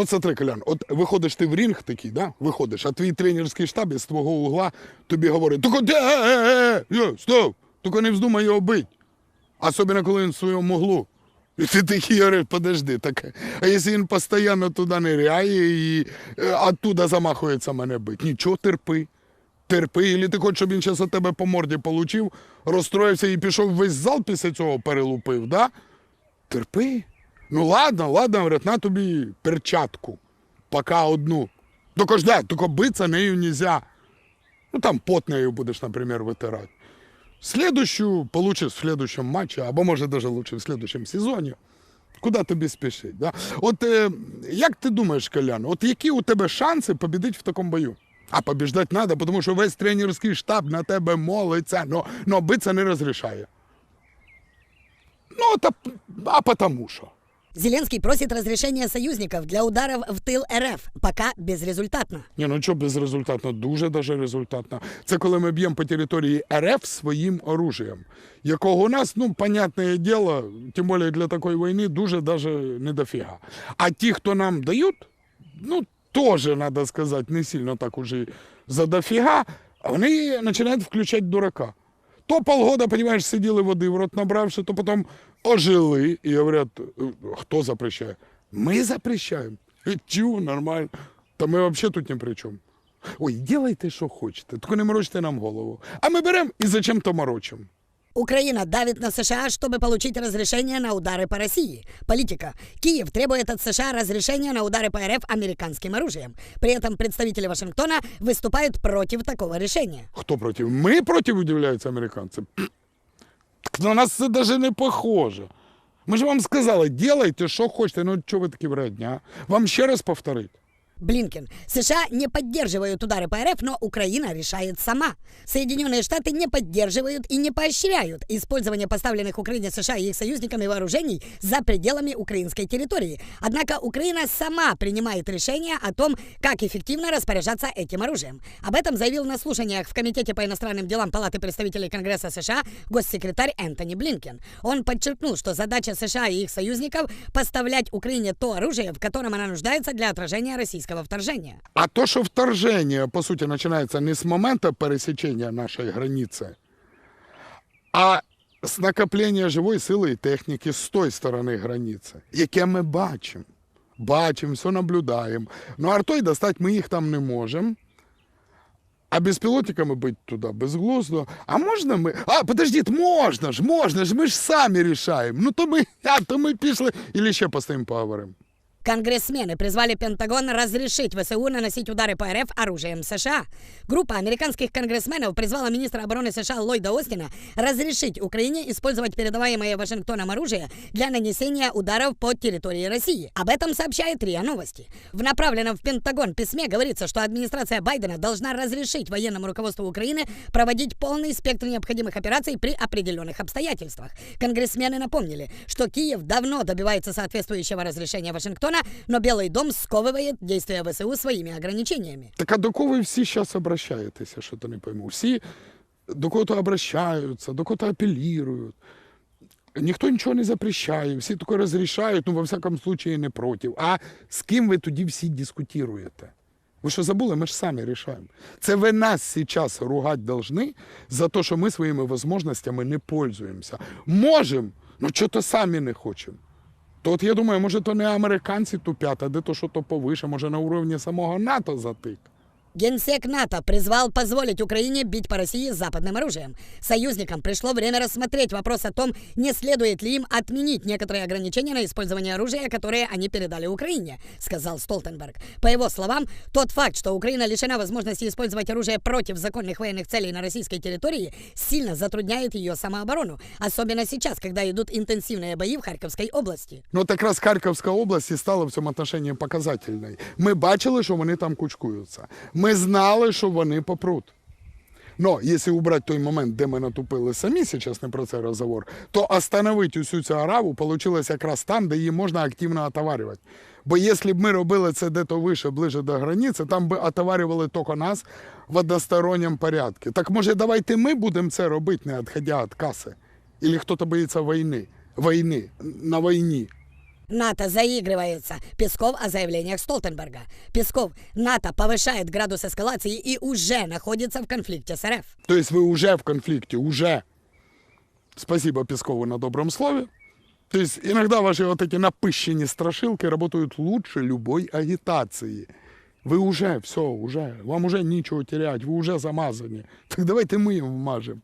Ну, це три колян. От виходиш ти в рінг такий, да? виходиш, а твій тренерський штаб із твого угла тобі говорить: тільки де, е, е, е, стоп, тільки не вздумай його бити. Особливо, коли він в своєму углу. І ти такий говориш, подожди, так, а якщо він постійно туди ниряє і оттуда замахується мене бити, нічого, терпи. Терпи, і ти хочеш, щоб він зараз у тебе по морді получив, розстроївся і пішов весь зал після цього перелупив, да? Терпи. Ну ладно, ладно, говорять, на тобі перчатку. Пока одну. Тільки ж да, тільки битися нею нельзя. Ну там пот нею будеш, наприклад, витирати. Следующую получиш в следующем матчі, або може даже лучше в следующем сезоні. Куди тобі спішить? Да? От е, як ти думаєш, Колян, от які у тебе шанси побідити в такому бою? А побіждати треба, тому що весь тренерський штаб на тебе молиться, но, но битися не розрішає. Ну, та, а потому що. Зеленский просит разрешения союзников для ударов в тыл РФ, пока безрезультатно. Ні, ну що безрезультатно, дуже даже результатно. Це коли ми б'ємо по території РФ своїм оружієм, якого у нас, ну, понятне діло, тим більше для такої війни, дуже даже не дофіга. А ті, хто нам дають, ну, теж, треба сказати, не сильно так уже за дофіга, вони починають включати дурака. То полгода, понимаешь, сиділи води в рот набравши, то потім ожили і говорять, «Е, хто запрещає? Ми запрещаємо. Е, Чу, нормально. Та ми взагалі тут ні при чому. Ой, делайте, що хочете, тільки не морочте нам голову. А ми беремо і зачем-то морочимо. Украина давит на США, чтобы получить разрешение на удары по России. Политика. Киев требует от США разрешения на удары по РФ американским оружием. При этом представители Вашингтона выступают против такого решения. Хто проти? Ми проти, удивляються американці. Так на нас це навіть не похоже. Ми ж вам сказали, делайте, що хочете. Ну, чого ви такі вредні, а? Вам ще раз повторити. Блинкен. США не поддерживают удары по РФ, но Украина решает сама. Соединенные Штаты не поддерживают и не поощряют использование поставленных Украине США и их союзниками вооружений за пределами украинской территории. Однако Украина сама принимает решение о том, как эффективно распоряжаться этим оружием. Об этом заявил на слушаниях в Комитете по иностранным делам Палаты представителей Конгресса США госсекретарь Энтони Блинкен. Он подчеркнул, что задача США и их союзников поставлять Украине то оружие, в котором она нуждается для отражения российского вторжения. А то, що вторження, по суті, починається не з моменту пересічення нашої границі, а з накоплення живої сили і техніки з тої сторони границі, яке ми бачимо. Бачимо, все наблюдаємо. Ну, артой достати ми їх там не можемо. А безпілотниками бити туди безглуздо. А можна ми. А, подождіть, можна ж, можна ж, ми ж самі рішаємо. Ну то ми, а, то ми пішли, і ще постоїмо поговоримо. Конгрессмены призвали Пентагон разрешить ВСУ наносить удары по РФ оружием США. Группа американских конгрессменов призвала министра обороны США Ллойда Остина разрешить Украине использовать передаваемое Вашингтоном оружие для нанесения ударов по территории России. Об этом сообщает РИА Новости. В направленном в Пентагон письме говорится, что администрация Байдена должна разрешить военному руководству Украины проводить полный спектр необходимых операций при определенных обстоятельствах. Конгрессмены напомнили, что Киев давно добивается соответствующего разрешения Вашингтона, но Белый дом сковывает действия ВСУ своими ограничениями. Так а до кого ви всі зараз обращаєтеся, що то не пойму? Всі до кого-то обращаються, до кого-то апелюють. Ніхто нічого не запрещає, всі тільки розрішають, ну, во всякому случае, не проти. А з ким ви тоді всі дискутуєте? Ви що забули? Ми ж самі рішаємо. Це ви нас зараз ругати должны за те, що ми своїми можливостями не пользуємося. Можемо, але чого-то самі не хочемо. То от я думаю, може, то не американці тупять, а де то, що то повише, може на уровні самого НАТО затик. Генсек НАТО призвал позволить Украине бить по России западным оружием. Союзникам пришло время рассмотреть вопрос о том, не следует ли им отменить некоторые ограничения на использование оружия, которые они передали Украине, сказал Столтенберг. По его словам, тот факт, что Украина лишена возможности использовать оружие против законных военных целей на российской территории, сильно затрудняет ее самооборону, особенно сейчас, когда идут интенсивные бои в Харьковской области. Ну, от якраз Харківська область і стала в цьому отношенні показательною. Ми бачили, що вони там кучкуються. Ми знали, що вони попруть. Но якщо убрати той момент, де ми натупили самі, зараз не про це розговор, то остановити усю цю араву вийшло якраз там, де її можна активно отоварювати. Бо якщо б ми робили це дето вище, ближе до границі, там би отоварювали тільки нас в односторонньому порядку. Так може давайте ми будемо це робити, не відходя від каси? Или хтось боїться війни? Війни, на війні. НАТО заигрывается. Песков о заявлениях Столтенберга. Песков. НАТО повышает градус эскалации и уже находится в конфликте с РФ. То есть вы уже в конфликте, уже. Спасибо Пескову на добром слове. То есть иногда ваши вот эти напыщенные страшилки работают лучше любой агитации. Вы уже, все, уже, вам уже нічого терять, ви вже замазані. Так давайте ми їм вмажемо.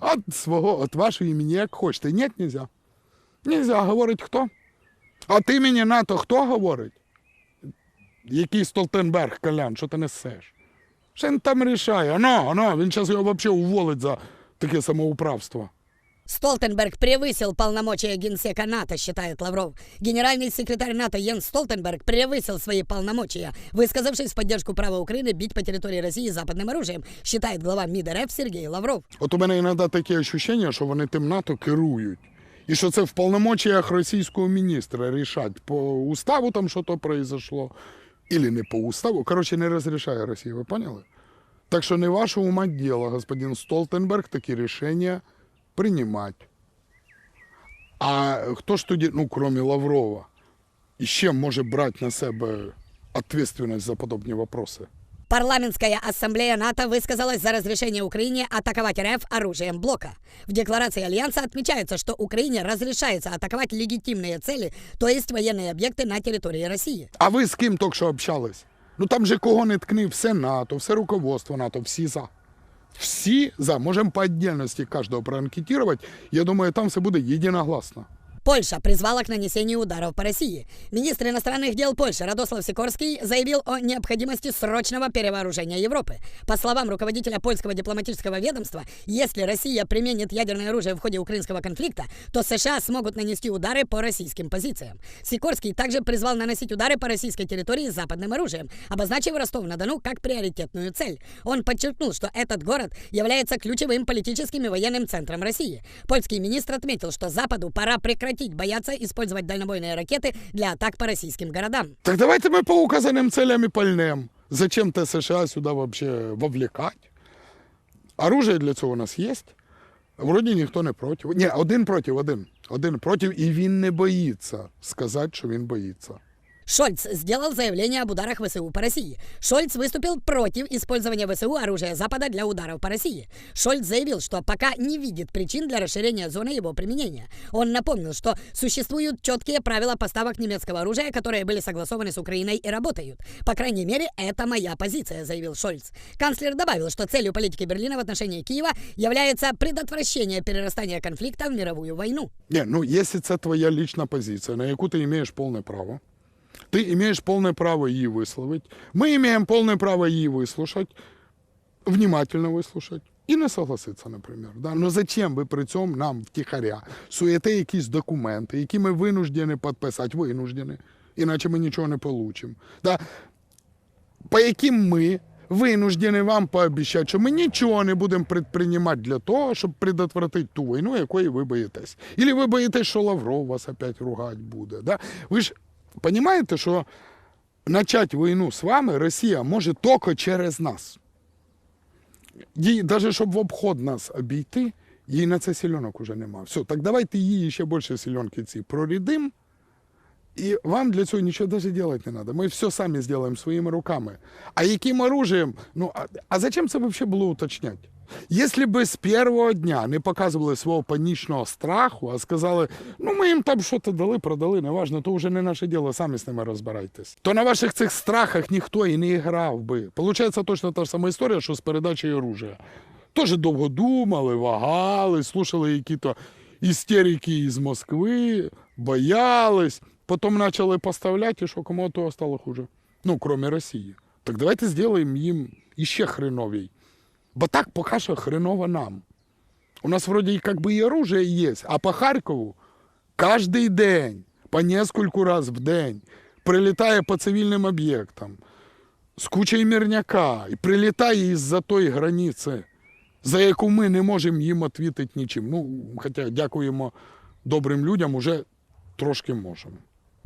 От свого, от вашого імені як хочете. Ні, нельзя. Нельзя, говорить хто? От імені НАТО хто говорить? Який Столтенберг, Колян, що ти несеш? Що він там рішає? Ано, ано, він зараз його взагалі уволить за таке самоуправство. Столтенберг превысил полномочия генсека НАТО, считает Лавров. Генеральный секретарь НАТО Йенс Столтенберг превысил свои полномочия, высказавшись в поддержку права Украины бить по территории России западным оружием, считает глава МИД РФ Сергей Лавров. От у мене іноді таке ощущення, що вони тим НАТО керують. І що це в полномочиях російського міністра рішать по уставу там що то произошло, или не по уставу. Коротше, не розрішає Росія, ви поняли? Так що не ваше ума діло, господин Столтенберг, такі рішення приймати. А хто ж тоді, ну, крім Лаврова, іще може брати на себе відповідальність за подобні вопроси? Парламентская ассамблея НАТО высказалась за разрешение Украине атаковать РФ оружием блока. В декларации Альянса отмечается, что Украине разрешается атаковать легитимные цели, то есть военные объекты на территории России. А ви з ким тільки що общались? Ну там же кого не ткни, все НАТО, все руководство НАТО, всі за. Всі за. Можемо по отдельности кожного проанкетувати. Я думаю, там все буде єдиногласно. Польша призвала к нанесению ударов по России. Министр иностранных дел Польши Радослав Сикорский заявил о необходимости срочного перевооружения Европы. По словам руководителя польского дипломатического ведомства, если Россия применит ядерное оружие в ходе украинского конфликта, то США смогут нанести удары по российским позициям. Сикорский также призвал наносить удары по российской территории западным оружием, обозначив Ростов-на-Дону как приоритетную цель. Он подчеркнул, что этот город является ключевым политическим и военным центром России. Польский министр отметил, что Западу пора прекратить бояться использовать дальнобойные ракеты для атак по российским городам. Так давайте ми по указаним целям і пальнем. Зачем те США сюди вообще вовлекать? Оружие для цього у нас є. Вроді ніхто не проти. Ні, один проти, один. Один проти, і він не боїться сказати, що він боїться. Шольц сделал заявление об ударах ВСУ по России. Шольц выступил против использования ВСУ оружия Запада для ударов по России. Шольц заявил, что пока не видит причин для расширения зоны его применения. Он напомнил, что существуют четкие правила поставок немецкого оружия, которые были согласованы с Украиной и работают. По крайней мере, это моя позиция, заявил Шольц. Канцлер добавил, что целью политики Берлина в отношении Киева является предотвращение перерастания конфликта в мировую войну. Ні, ну якщо це твоя лічна позиція, на яку ти маєш повне право, ти маєш повне право її висловити. Ми маємо повне право її вислухати, внимательно вислухати. І не согласитися, наприклад. Да? Ну зачем ви при цьому нам втіхаря суєте якісь документи, які ми винуждені підписати, винуждені, іначе ми нічого не получимо. Да? По яким ми винуждені вам пообіцяти, що ми нічого не будемо предпринимати для того, щоб предотвратити ту війну, якої ви боїтесь. Ілі ви боїтесь, що Лавров вас опять ругати буде. Да? Ви ж розумієте, що почати війну з вами Росія може тільки через нас. Їй, навіть щоб в обход нас обійти, їй на це сільонок уже нема. Все, так давайте їй ще більше сільонки ці прорідим. І вам для цього нічого даже делать не надо. Ми все самі зробимо своїми руками. А яким оружием? Ну, а, а зачем це взагалі було уточняти? Якщо б з першого дня не показували свого панічного страху, а сказали, ну ми їм там щось дали, продали, неважно, то вже не наше діло, самі з ними розбирайтесь. То на ваших цих страхах ніхто і не грав би. Получається точно та ж сама історія, що з передачею оружия. Теж довго думали, вагали, слушали які-то істерики із Москви, боялись. Потім почали поставляти, що кому того стало хуже. Ну, крім Росії. Так давайте зробимо їм іще хреновій. Бо так поки що хреново нам. У нас вроде как бы и оружие есть, а по Харкову каждый день, по нескольку раз в день, прилітає по цивільним об'єктам з кучою мирняка і прилітає із-за тої границі, за яку ми не можемо їм відповідати нічим. Ну, хоча дякуємо добрим людям, уже трошки можемо.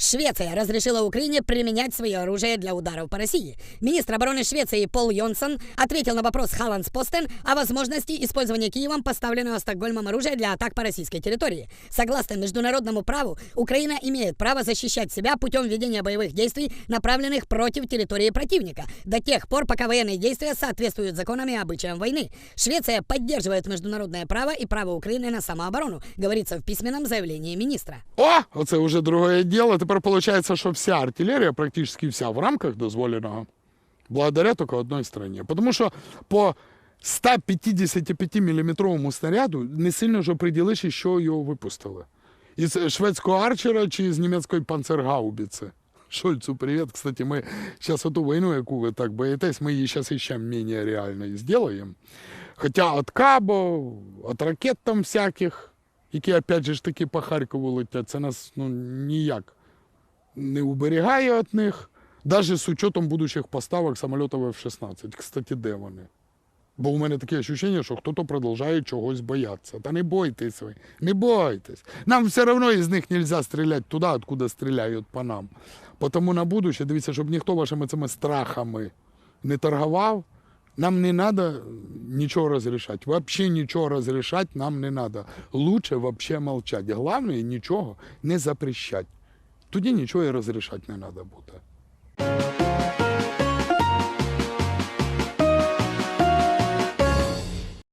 Швеция разрешила Украине применять свое оружие для ударов по России. Министр обороны Швеции Пол Йонсон ответил на вопрос Халландс Постен о возможности использования Киевом поставленного Стокгольмом оружия для атак по российской территории. Согласно международному праву, Украина имеет право защищать себя путем ведения боевых действий, направленных против территории противника, до тех пор, пока военные действия соответствуют законам и обычаям войны. Швеция поддерживает международное право и право Украины на самооборону, говорится в письменном заявлении министра. О, оце вже друге діло. Тепер виходить, що вся артилерія, практично вся в рамках дозволеного, благодаря тільки одній країні. Тому що по 155 мм снаряду не сильно ж оприділиш, що його випустили. Із шведського арчера чи з німецької панцергаубіці. Шольцу, привіт. Кстати, ми зараз ту війну, яку ви так боїтесь, ми її зараз ще менш реальною зробимо. Хоча від кабо, від ракет там всяких, які опять же ж таки по Харкову летять, це нас ну, ніяк не уберігає від них, навіть з учетом будущих поставок самолітів F-16. Кстати, де вони? Бо у мене таке відчуття, що хтось продовжує чогось боятися. Та не бойтесь ви, не бойтесь. Нам все одно із них не можна стріляти туди, откуда стріляють по нам. Тому на будущее, дивіться, щоб ніхто вашими цими страхами не торгував, нам не треба нічого розрішати. Вообще нічого розрішати нам не треба. Лучше вообще молчать. Головне, нічого не запрещать. Тоді нічого і розрішати не треба буде.